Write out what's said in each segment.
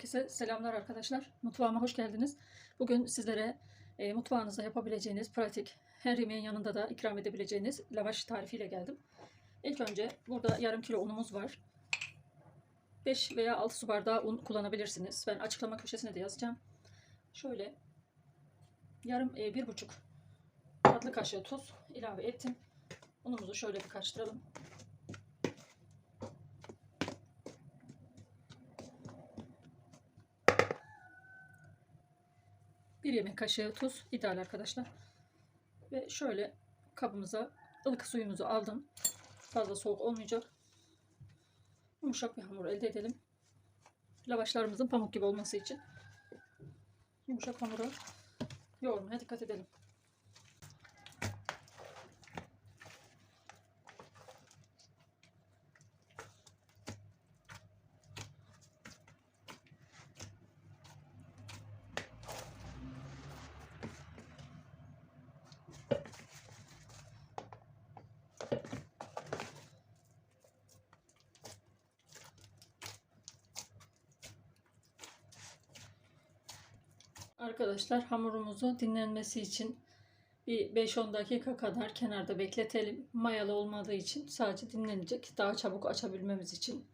Herkese selamlar arkadaşlar. Mutfağıma hoş geldiniz. Bugün sizlere e, mutfağınızda yapabileceğiniz pratik, her yemeğin yanında da ikram edebileceğiniz lavaş tarifiyle geldim. İlk önce burada yarım kilo unumuz var. 5 veya 6 su bardağı un kullanabilirsiniz. Ben açıklama köşesine de yazacağım. Şöyle yarım e, bir buçuk tatlı kaşığı tuz ilave ettim. Unumuzu şöyle bir karıştıralım. Bir yemek kaşığı tuz ideal arkadaşlar. Ve şöyle kabımıza ılık suyumuzu aldım. Fazla soğuk olmayacak. Yumuşak bir hamur elde edelim. Lavaşlarımızın pamuk gibi olması için yumuşak hamuru yoğurmaya dikkat edelim. Arkadaşlar hamurumuzu dinlenmesi için bir 5-10 dakika kadar kenarda bekletelim. Mayalı olmadığı için sadece dinlenecek. Daha çabuk açabilmemiz için.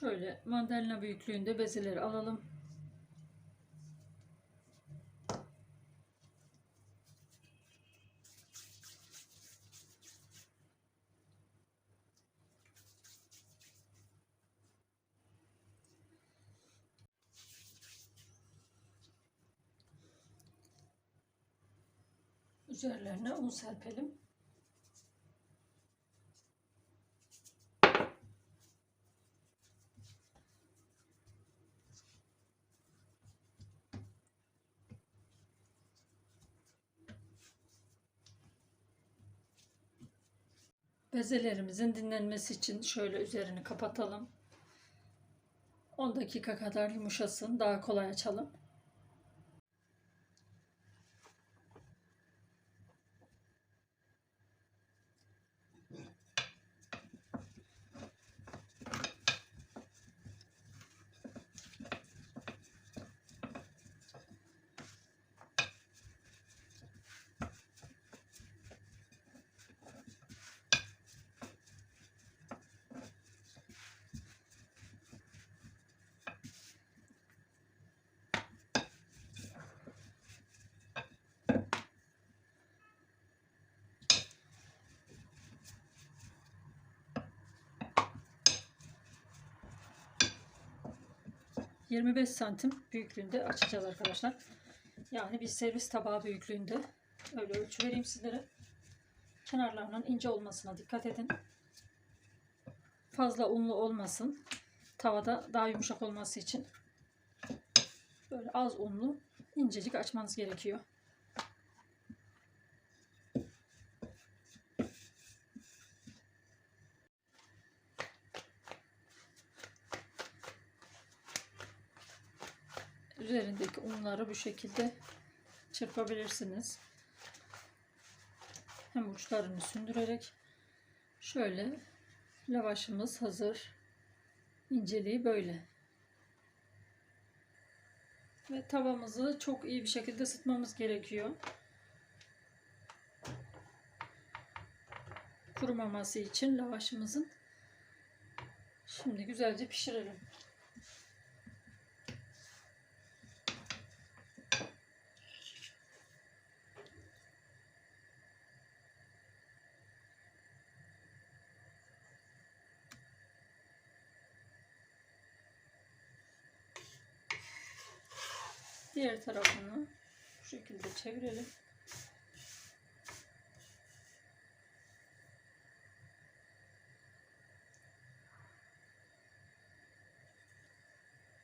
Şöyle mandalina büyüklüğünde bezeleri alalım. Üzerlerine un serpelim. Bezelerimizin dinlenmesi için şöyle üzerini kapatalım. 10 dakika kadar yumuşasın. Daha kolay açalım. ...25 santim büyüklüğünde açacağız arkadaşlar. Yani bir servis tabağı büyüklüğünde. Öyle ölçü vereyim sizlere. Kenarlarının ince olmasına dikkat edin. Fazla unlu olmasın. Tavada daha yumuşak olması için. Böyle az unlu incecik açmanız gerekiyor. Üzerindeki unları bu şekilde çırpabilirsiniz. Hem uçlarını sündürerek şöyle lavaşımız hazır. İnceliği böyle. Ve tavamızı çok iyi bir şekilde ısıtmamız gerekiyor. Kurumaması için lavaşımızın. Şimdi güzelce pişirelim. Diğer tarafını bu şekilde çevirelim.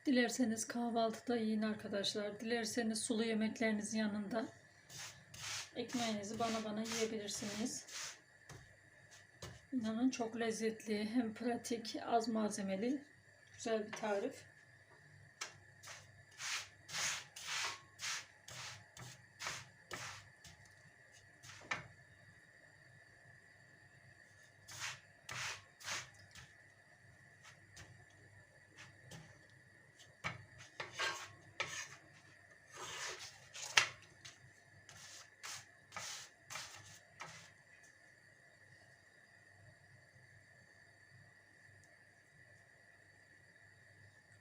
Dilerseniz kahvaltıda yiyin arkadaşlar. Dilerseniz sulu yemeklerinizin yanında Ekmeğinizi bana bana yiyebilirsiniz. İnanın çok lezzetli, hem pratik, az malzemeli, güzel bir tarif.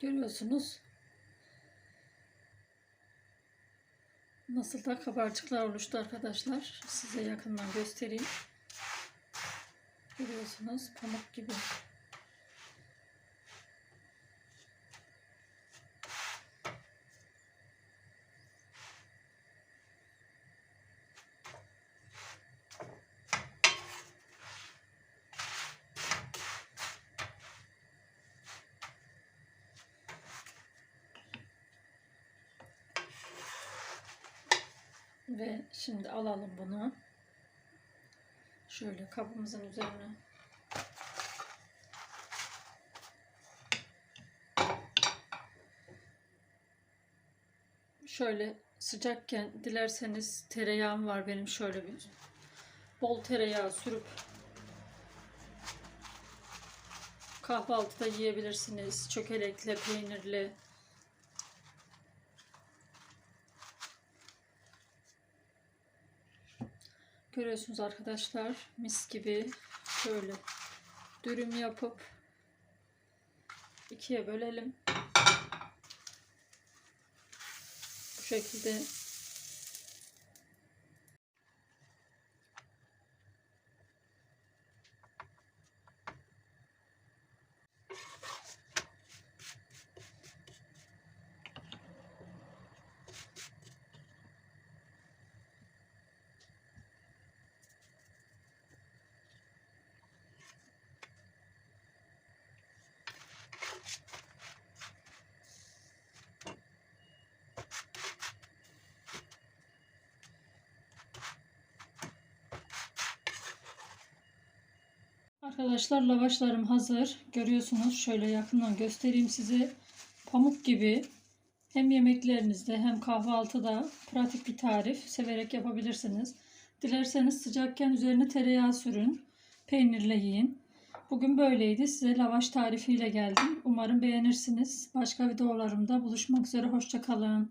Görüyorsunuz. Nasıl da kabarcıklar oluştu arkadaşlar. Size yakından göstereyim. Görüyorsunuz pamuk gibi. Ve şimdi alalım bunu. Şöyle kabımızın üzerine. Şöyle sıcakken dilerseniz tereyağım var benim şöyle bir bol tereyağı sürüp kahvaltıda yiyebilirsiniz. Çökelekle, peynirli. Görüyorsunuz arkadaşlar mis gibi şöyle dürüm yapıp ikiye bölelim. Bu şekilde Arkadaşlar lavaşlarım hazır. Görüyorsunuz şöyle yakından göstereyim size. Pamuk gibi hem yemeklerinizde hem kahvaltıda pratik bir tarif. Severek yapabilirsiniz. Dilerseniz sıcakken üzerine tereyağı sürün. Peynirle yiyin. Bugün böyleydi. Size lavaş tarifiyle geldim. Umarım beğenirsiniz. Başka videolarımda buluşmak üzere. Hoşçakalın.